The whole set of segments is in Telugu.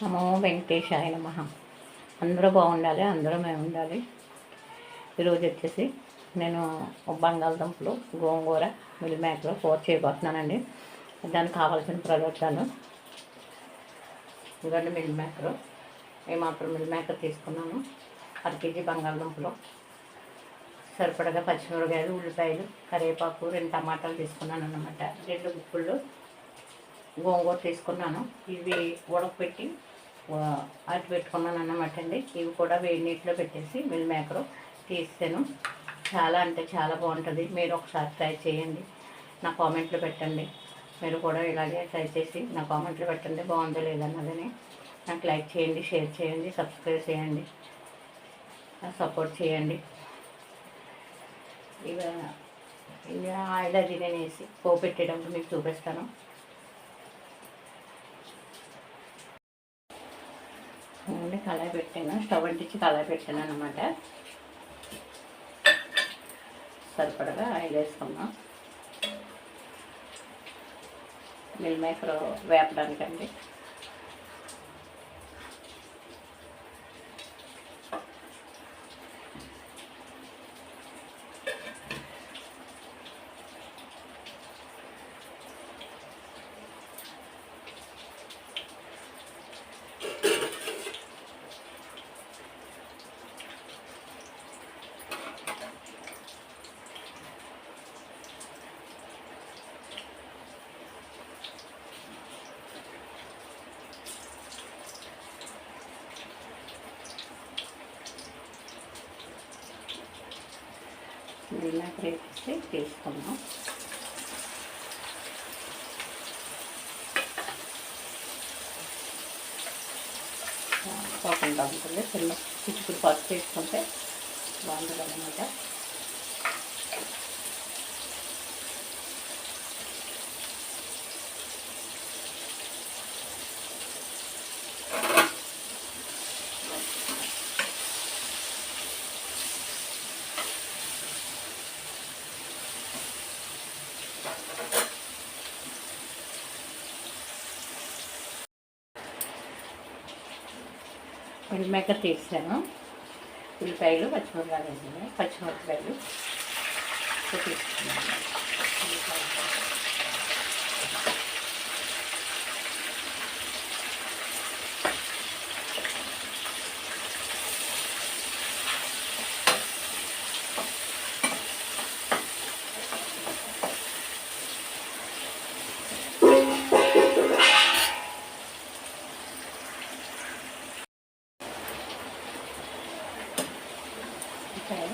నమో వెంకటేశాయ నమ. అందరూ బాగుండాలి అందరూ మేము ఉండాలి. ఈరోజు వచ్చేసి నేను బంగాళదుంపలు గోంగూర మిల్ మేకలు కూర చేయబోతున్నానండి. దానికి కావాల్సిన పదార్థాలు. ఇవన్నీ మిల్ మేకరు ఏమాత్రం మిల్ మేకర్ తీసుకున్నాను. అర కేజీ బంగాళదుంపలు. సరిపడగా పచ్చిమిరకాయలు ఉల్లిపాయలు కరివేపాకు రెండు టమాటాలు తీసుకున్నాను అన్నమాట రెండు గుప్పుళ్ళు గోంగూర తీసుకున్నాను. ఇవి ఉడకపెట్టి వా- అటు పెట్టుకున్నాను అన్నమాట అండి. ఇవి కూడా వేడి నీటిలో పెట్టేసి మిల్ మేకరు తీసాను చాలా అంటే చాలా బాగుంటుంది. మీరు ఒకసారి ట్రై చేయండి. నా కామెంట్లు పెట్టండి. మీరు కూడా ఇలాగే ట్రై చేసి నా కామెంట్లో పెట్టండి. బాగుందో లేదన్నదని నాకు లైక్ చేయండి షేర్ చేయండి సబ్స్క్రైబ్ చేయండి. సపోర్ట్ చేయండి. ఇక ఇక ఆయిల్ అది నేను వేసి పోపెట్టేటప్పుడు మీకు చూపిస్తాను. కళాయి పెట్టాను స్టవ్ అంటించి కళాయి పెట్టాను అనమాట సరిపడగా ఆయిల్ వేసుకున్నాం మిల్ మేకర్ వేపడానికండి. మిల్ మేకర్ వేసి తీసుకున్నాం పోకుండా ఉంటుంది. చిన్న చిక్కుడు పసుపు వేసుకుంటే బాగుంటుంది అనమాట మిల్ మేకర్ తీసాను. ఉల్లిపాయలు పచ్చిమిరపకాయలు పచ్చిమిరపకాయలు. తీసుకున్నాను. Okay.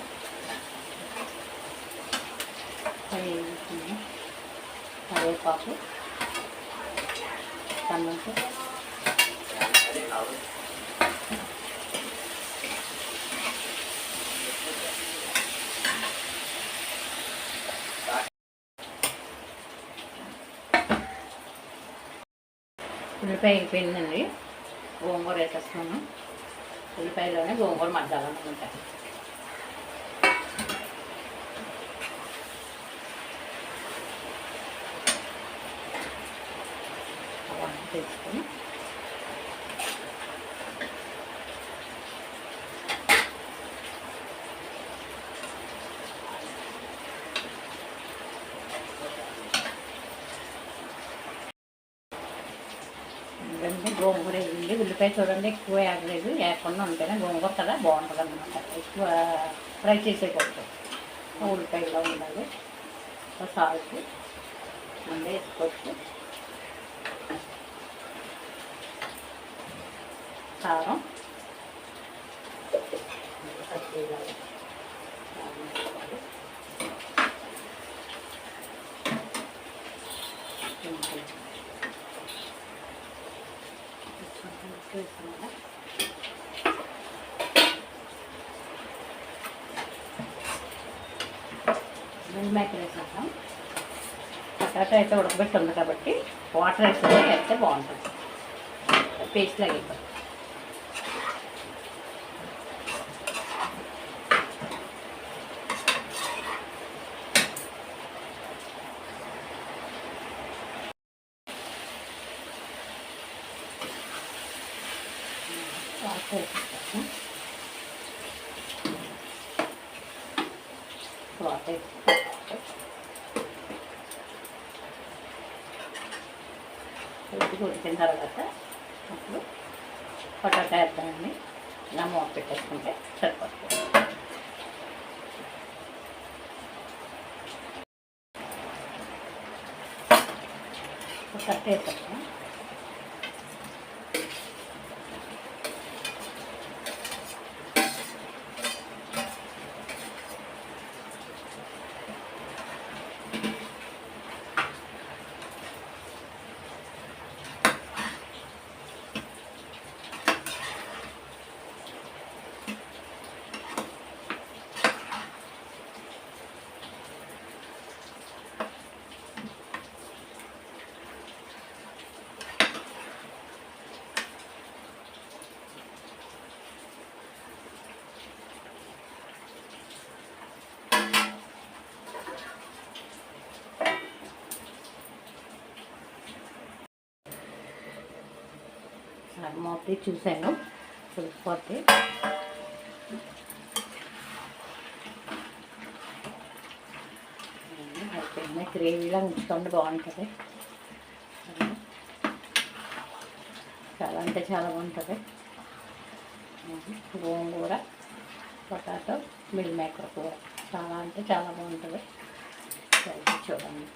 కరివేపాకు టమాటో ఉల్లిపాయ అయిపోయిందండి. గోంగూర వేసేస్తున్నాను. ఉల్లిపాయలోనే గోంగూర మగ్గాలన్నమాట తెచ్చుకొని గోంగూర వేయండి ఉల్లిపాయ చూడండి ఎక్కువ వేయలేదు. వేయకుండా ఉంటేనే గోంగూర కదా బాగుంటుంది అనమాట ఎక్కువ ఫ్రై చేసేకూడదు ఉల్లిపాయలో ఉండాలి. సాల్ట్ ముందే వేసుకోవచ్చు. కారం పచ్చిమిరపకాయలు. వేసేద్దాం పొటాటో అయితే ఉడకబెట్టి ఉంది కాబట్టి వాటర్ వేసుకుంటే వేస్తే బాగుంటుంది. పేస్ట్ లాగా అయిపోతుంది వాటర్ కొద్దిగా ఉడికిన తర్వాత అప్పుడు పొటాటో వేద్దామండి ఇలా మూత పెట్టేసుకుంటే సరిపోతుంది పొటాటో ఒకసారి తీసి చూశాను. ఉడికిపోతే అయిపోయింది. గ్రేవీలా ఉంచుకోండి బాగుంటుంది. చాలా అంటే చాలా బాగుంటుంది. గోంగూర పొటాటో మిల్ మేకర్ కూర. చాలా అంటే చాలా బాగుంటుంది. చూడండి.